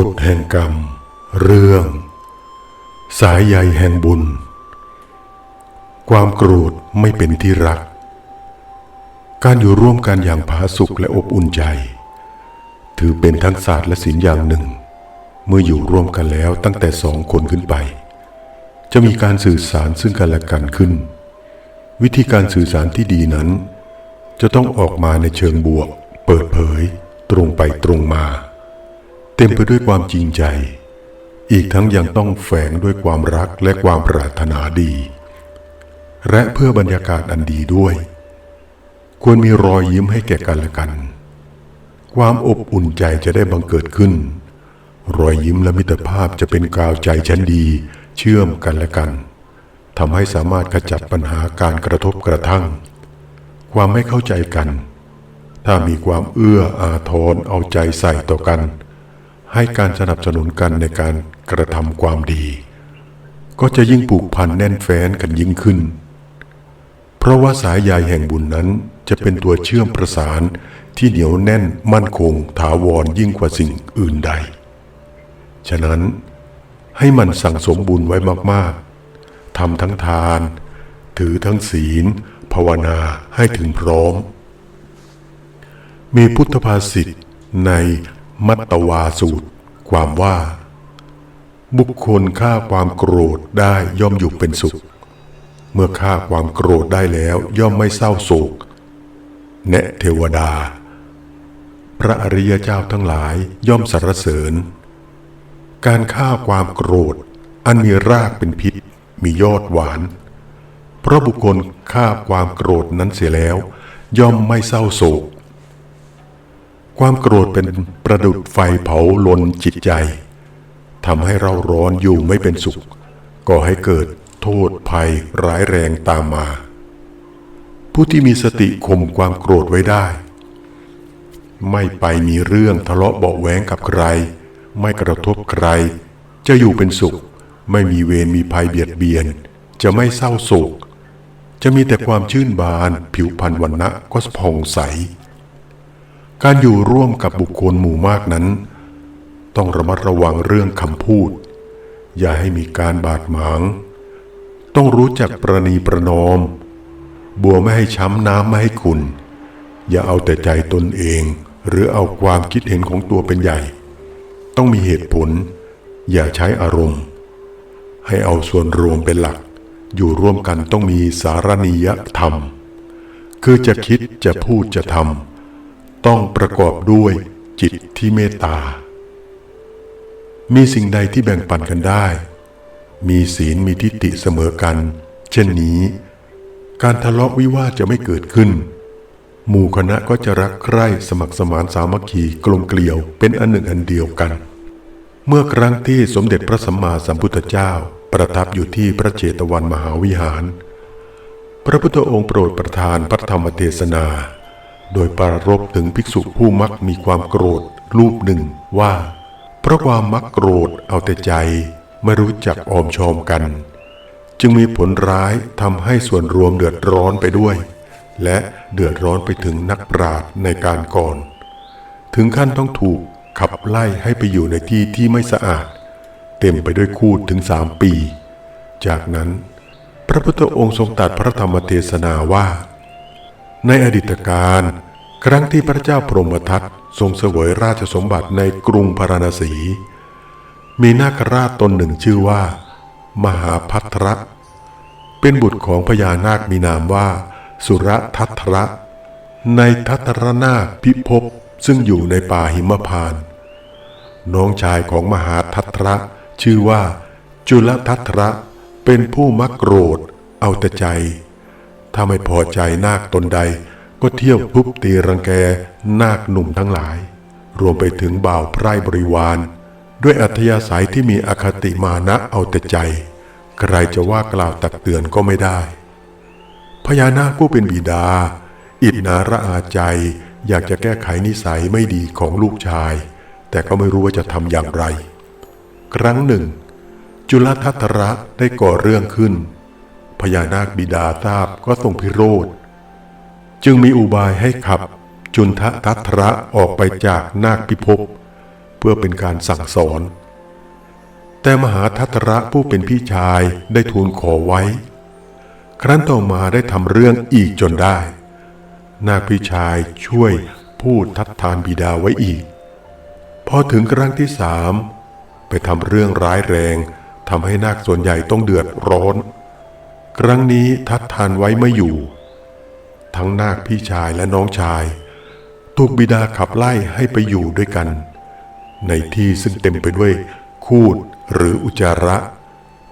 กฎแห่งกรรม เรื่อง สายใยแห่งบุญ ความโกรธไม่เป็นที่รัก การอยู่ร่วมกันอย่างผาสุกและอบอุ่นใจ ถือเป็นทั้งศาสตร์และศิลป์อย่างหนึ่ง เมื่ออยู่ร่วมกันแล้วตั้งแต่สองคนขึ้นไป จะมีการสื่อสารซึ่งกันและกันขึ้น วิธีการสื่อสารที่ดีนั้น จะต้องออกมาในเชิงบวก เปิดเผย ตรงไปตรงมา เต็มไปด้วยความจริงใจ อีกทั้งยังต้องแฝงด้วยความรักและความปรารถนาดี และเพื่อบรรยากาศอันดีด้วย ควรมีรอยยิ้มให้แก่กันและกัน ความอบอุ่นใจจะได้บังเกิดขึ้น รอยยิ้มและมิตรภาพจะเป็นกาวใจชั้นดี เชื่อมกันและกันทำให้สามารถขจัดปัญหาการกระทบกระทั่ง ความไม่เข้าใจกัน ถ้ามีความเอื้ออาทรเอาใจใส่ต่อกัน ให้การสนับสนุนกันในการกระทำความดี ก็จะยิ่งผูกพันแน่นแฟ้นกันยิ่งขึ้น เพราะว่าสายใยแห่งบุญนั้นจะเป็นตัวเชื่อมประสานที่เหนียวแน่นมั่นคงถาวรยิ่งกว่าสิ่งอื่นใด ฉะนั้นให้มันสั่งสมบุญไว้มากๆทำทั้งทาน ถือทั้งศีล ภาวนาให้ถึงพร้อม มีพุทธภาษิตใน มัตตวาสูตร ความว่า บุคคลฆ่าความโกรธได้ย่อมอยู่เป็นสุข เมื่อฆ่าความโกรธได้แล้วย่อมไม่เศร้าโศกแนะเทวดา พระอริยเจ้าทั้งหลายย่อมสรรเสริญ การฆ่าความโกรธ อันมีรากเป็นพิษ มียอดหวาน เพราะบุคคลฆ่าความโกรธนั้นเสียแล้ว ย่อมไม่เศร้าโศก ความโกรธเป็น ประดุดไฟเผาลนจิตใจทำให้เราร้อนอยู่ไม่เป็นสุข ก่อให้เกิดโทษภัยร้ายแรงตามมา ผู้ที่มีสติข่มความโกรธไว้ได้ ไม่ไปมีเรื่องทะเลาะเบาะแว้งกับใคร ไม่กระทบใคร จะอยู่เป็นสุข ไม่มีเวรมีภัยเบียดเบียน จะไม่เศร้าโศก จะมีแต่ความชื่นบาน ผิวพรรณวันณะก็ผ่องใส การอยู่ร่วมกับบุคคลหมู่มากนั้น ต้องระมัดระวังเรื่องคำพูด อย่าให้มีการบาดหมาง ต้องรู้จักประนีประนอม บัวไม่ให้ช้ำน้ำไม่ให้คุณ อย่าเอาแต่ใจตนเอง หรือเอาความคิดเห็นของตัวเป็นใหญ่ ต้องมีเหตุผล อย่าใช้อารมณ์ ให้เอาส่วนรวมเป็นหลัก อยู่ร่วมกันต้องมีสารณียธรรม คือจะคิดจะพูดจะทำ ต้องประกอบด้วยจิตที่เมตตา มีสิ่งใดที่แบ่งปันกันได้ มีศีลมีทิฏฐิเสมอกัน เช่นนี้ การทะเลาะวิวาทจะไม่เกิดขึ้น หมู่คณะก็จะรักใคร่สมัครสมานสามัคคีกลมเกลียวเป็นอันหนึ่งอันเดียวกัน เมื่อครั้งที่สมเด็จพระสัมมาสัมพุทธเจ้าประทับอยู่ที่พระเจตวันมหาวิหาร พระพุทธองค์โปรดประทานพระธรรมเทศนา โดยปรารภถึงภิกษุผู้มักมีความโกรธ รูปหนึ่งว่า เพราะความมักโกรธเอาแต่ใจไม่รู้จักออมชอมกัน จึงมีผลร้ายทำให้ส่วนรวมเดือดร้อนไปด้วย และเดือดร้อนไปถึงนักปราชญ์ในการก่อน ถึงขั้นต้องถูกขับไล่ให้ไปอยู่ในที่ที่ไม่สะอาด เต็มไปด้วยคูดถึงสามปี จากนั้น พระพุทธองค์ทรงตรัสพระธรรมเทศนาว่า ในอดีตการ ครั้งที่พระเจ้าพรหมทัตทรงเสวยราชสมบัติในกรุงพาราณสี มีนาคราชตนหนึ่งชื่อว่า มหาพัทระเป็นบุตรของพญานาคมีนามว่า สุรทัตระ ในทัตรนาคพิภพซึ่งอยู่ในป่าหิมพาน น้องชายของมหาทัตระชื่อว่า จุลทัตระเป็นผู้มักโกรธ เอาแต่ใจ ถ้าไม่พอใจนาคตนใด ก็เที่ยวทุบตีรังแกนาคหนุ่มทั้งหลาย รวมไปถึงบ่าวไพร่บริวาร ด้วยอัธยาศัยที่มีอคติมานะเอาแต่ใจ ใครจะว่ากล่าวตักเตือนก็ไม่ได้ พญานาคผู้เป็นบิดา อิจนาระอาใจอยากจะแก้ไขนิสัยไม่ดีของลูกชาย แต่ก็ไม่รู้ว่าจะทำอย่างไร ครั้งหนึ่ง จุลทัตระได้ก่อเรื่องขึ้น พญานาคบิดาทราบก็ทรงพิโรธ จึงมีอุบายให้ขับจุนทะทัตระออกไปจากนาคพิภพเพื่อพื่อเป็นการสั่งสอน แต่มหาทัตระผู้เป็นพี่ชายได้ทูลขอไว้ ครั้นต่อมาได้ทำเรื่องอีกจนได้ นาคพี่ชายช่วยพูดทัดทานบิดาไว้อีก พอถึงครั้งที่สามไปทำเรื่องร้ายแรงทำให้นาคส่วนใหญ่ต้องเดือดร้อน ครั้งนี้ทัดทานไว้ไม่อยู่ ทั้งนาคพี่ชายและน้องชาย ถูกบิดาขับไล่ให้ไปอยู่ด้วยกัน ในที่ซึ่งเต็มไปด้วยคูดหรืออุจจาระ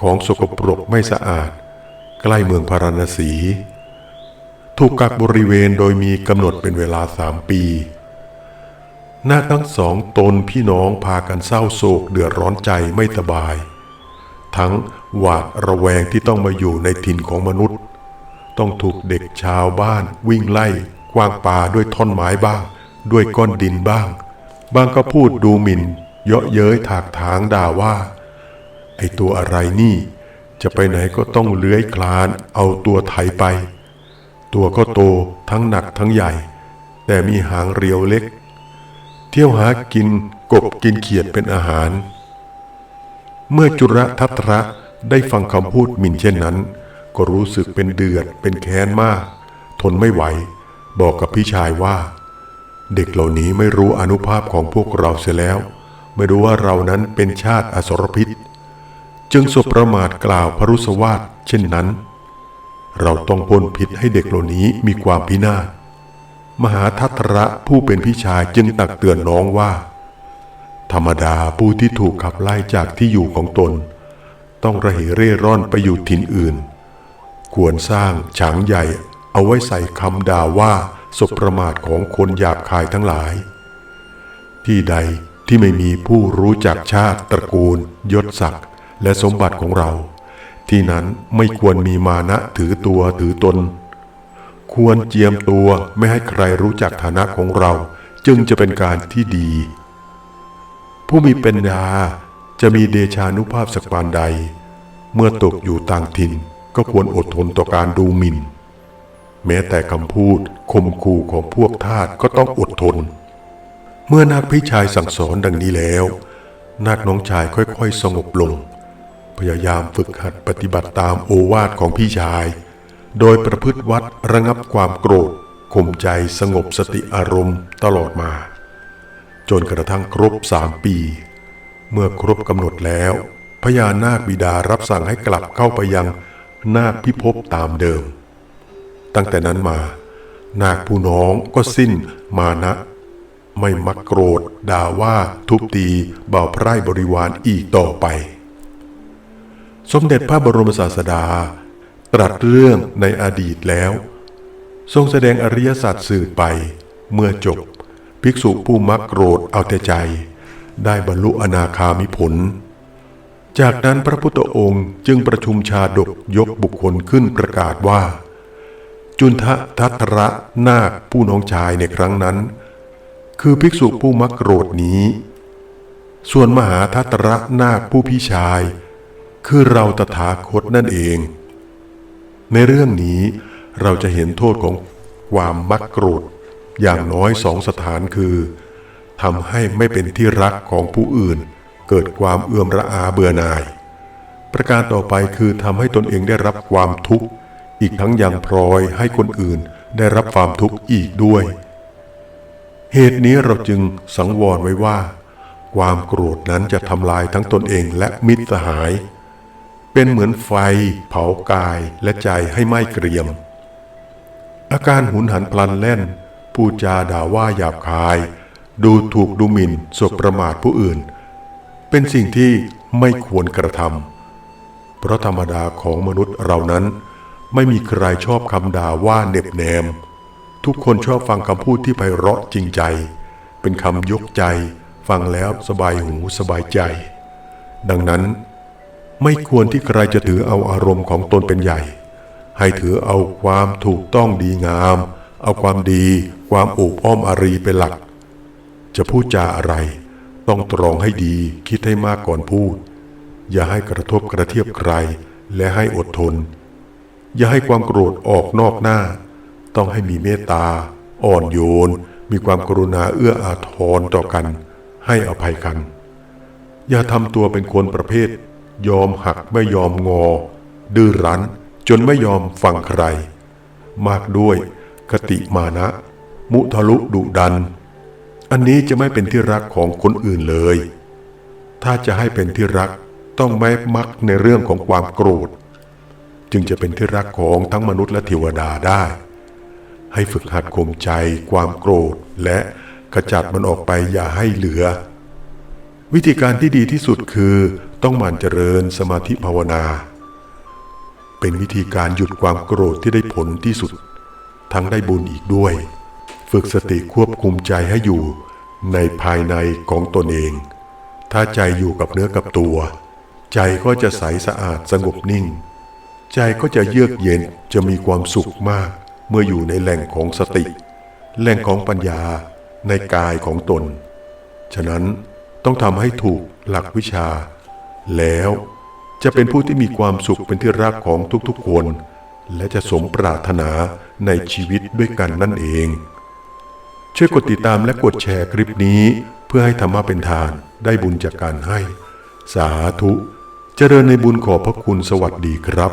ของสกปรกไม่สะอาด ใกล้เมืองพาราณสี ถูกกักบริเวณโดยมีกำหนดเป็นเวลาสามปีนาคทั้งสองตนพี่น้องพากันเศร้าโศกเดือดร้อนใจไม่สบาย ทั้ง หวาดระแวงที่ต้องมาอยู่ในถิ่นของมนุษย์ ต้องถูกเด็กชาวบ้าน วิ่งไล่กว้างป่าด้วยท่อนไม้บ้าง ด้วยก้อนดินบ้าง บางก็พูดดูหมิ่น เยาะเย้ยถากถางด่าว่า ไอตัวอะไรนี่ จะไปไหนก็ต้องเลื้อยคลาน เอาตัวไถไป ตัวก็โตทั้งหนักทั้งใหญ่ แต่มีหางเรียวเล็ก เที่ยวหากินกบกินเขียดเป็นอาหาร เมื่อจุระทัตระ ได้ฟังคำพูดหมิ่นเช่นนั้น ก็รู้สึกเป็นเดือดเป็นแค้นมาก ทนไม่ไหว บอกกับพี่ชายว่า เด็กเหล่านี้ไม่รู้อนุภาพของพวกเราเสียแล้ว ไม่รู้ว่าเรานั้นเป็นชาติอสรพิษ จึงสบประมาทกล่าวพรุสวาทเช่นนั้น เราต้องพ้นผิดให้เด็กเหล่านี้มีความพินาศมหาทัตระผู้เป็นพี่ชายจึงตักเตือนน้องว่า ธรรมดาผู้ที่ถูกขับไล่จากที่อยู่ของตน ต้องระเหเร่ร่อนไปอยู่ถิ่นอื่น ควรสร้างฉางใหญ่เอาไว้ใส่คำด่าว่าสบประมาทของคนหยาบคายทั้งหลาย ที่ใดที่ไม่มีผู้รู้จักชาติตระกูล ยศศักดิ์และสมบัติของเรา ที่นั้นไม่ควรมีมานะถือตัวถือตน ควรเจียมตัวไม่ให้ใครรู้จักฐานะของเรา จึงจะเป็นการที่ดี ผู้มีปัญญาจะมีเดชานุภาพสักปานใด เมื่อตกอยู่ต่างถิ่นก็ควรอดทนต่อการดูหมิ่น แม้แต่คำพูดคมคู่ของพวกทาสก็ต้องอดทน เมื่อนาคพี่ชายสั่งสอนดังนี้แล้ว นาคน้องชายค่อยๆ สงบลง พยายามฝึกหัดปฏิบัติตามโอวาทของพี่ชาย โดยประพฤติวัดระงับความโกรธข่มใจสงบสติอารมณ์ตลอดมา จนกระทั่งครบสามปี เมื่อครบกำหนดแล้ว พญานาคบิดารับสั่งให้กลับเข้าไปยังนาคพิภพตามเดิม ตั้งแต่นั้นมา นาคผู้น้องก็สิ้นมานะ ไม่มักโกรธด่าว่าทุบตีเบาไพร่บริวารอีกต่อไป สมเด็จพระบรมศาสดา ตรัสเรื่องในอดีตแล้ว ทรงแสดงอริยสัจสื่อไป เมื่อจบ ภิกษุผู้มักโกรธเอาแต่ใจ ได้บรรลุอนาคามิผล จากนั้นพระพุทธองค์จึงประชุมชาดกยกบุคคลขึ้นประกาศว่า จุนทะทัตระนาคผู้น้องชายในครั้งนั้น คือภิกษุผู้มักโกรธนี้ ส่วนมหาทัตระนาคผู้พี่ชาย คือเราตถาคตนั่นเอง ในเรื่องนี้เราจะเห็นโทษของความมักโกรธอย่างน้อยสองสถานคือทำให้ไม่เป็นที่รักของผู้อื่น เกิดความเอื่อมระอาเบื่อหน่าย ประการต่อไปคือทำให้ตนเองได้รับความทุกข์ อีกทั้งยังพลอยให้คนอื่นได้รับความทุกข์อีกด้วย เหตุนี้เราจึงสังวรไว้ว่า ความโกรธนั้นจะทำลายทั้งตนเองและมิตรสหาย เป็นเหมือนไฟ เผากายและใจให้ไหม้เกรียม อาการหุนหันพลันแล่นพูดจาด่าว่าหยาบคาย ดูถูกดูหมิ่นสบประมาทผู้อื่น เป็นสิ่งที่ไม่ควรกระทำเพราะธรรมดาของมนุษย์เรานั้น ไม่มีใครชอบคำด่าว่าเน็บแนม ทุกคนชอบฟังคำพูดที่ไพเราะจริงใจ เป็นคำยกใจ ฟังแล้วสบายหูสบายใจ ดังนั้น ไม่ควรที่ใครจะถือเอาอารมณ์ของตนเป็นใหญ่ ให้ถือเอาความถูกต้องดีงาม เอาความดี ความอบอ้อมอารีเป็นหลัก จะพูดจาอะไร ต้องตรองให้ดีคิดให้มากก่อนพูด อย่าให้กระทบกระเทียบใครและให้อดทน อย่าให้ความโกรธออกนอกหน้า ต้องให้มีเมตตา อ่อนโยน มีความกรุณาเอื้ออาทรต่อกัน ให้อภัยกัน อย่าทำตัวเป็นคนประเภท ยอมหักไม่ยอมงอ ดื้อรั้นจนไม่ยอมฟังใคร มากด้วยคติมานะ มุทะลุดุดัน อันนี้จะไม่เป็นที่รักของคนอื่นเลย ถ้าจะให้เป็นที่รักต้องไม่มักในเรื่องของความโกรธ จึงจะเป็นที่รักของทั้งมนุษย์และเทวดาได้ ให้ฝึกหัดข่มใจความโกรธและขจัดมันออกไปอย่าให้เหลือ วิธีการที่ดีที่สุดคือต้องหมั่นเจริญสมาธิภาวนา เป็นวิธีการหยุดความโกรธที่ได้ผลที่สุด ทั้งได้บุญอีกด้วย ฝึกสติควบคุมใจให้อยู่ในภายในของตนเอง ถ้าใจอยู่กับเนื้อกับตัว ใจก็จะใสสะอาดสงบนิ่ง ใจก็จะเยือกเย็นจะมีความสุขมากเมื่ออยู่ในแหล่งของสติ แหล่งของปัญญาในกายของตน ฉะนั้นต้องทำให้ถูกหลักวิชา แล้วจะเป็นผู้ที่มีความสุขเป็นที่รักของทุกๆคน และจะสมปรารถนาในชีวิตด้วยกันนั่นเอง ช่วยกดติดตามและกดแชร์คลิปนี้ เพื่อให้ธรรมะเป็นทานได้บุญจากการให้ สาธุ เจริญในบุญขอบพระคุณสวัสดีครับ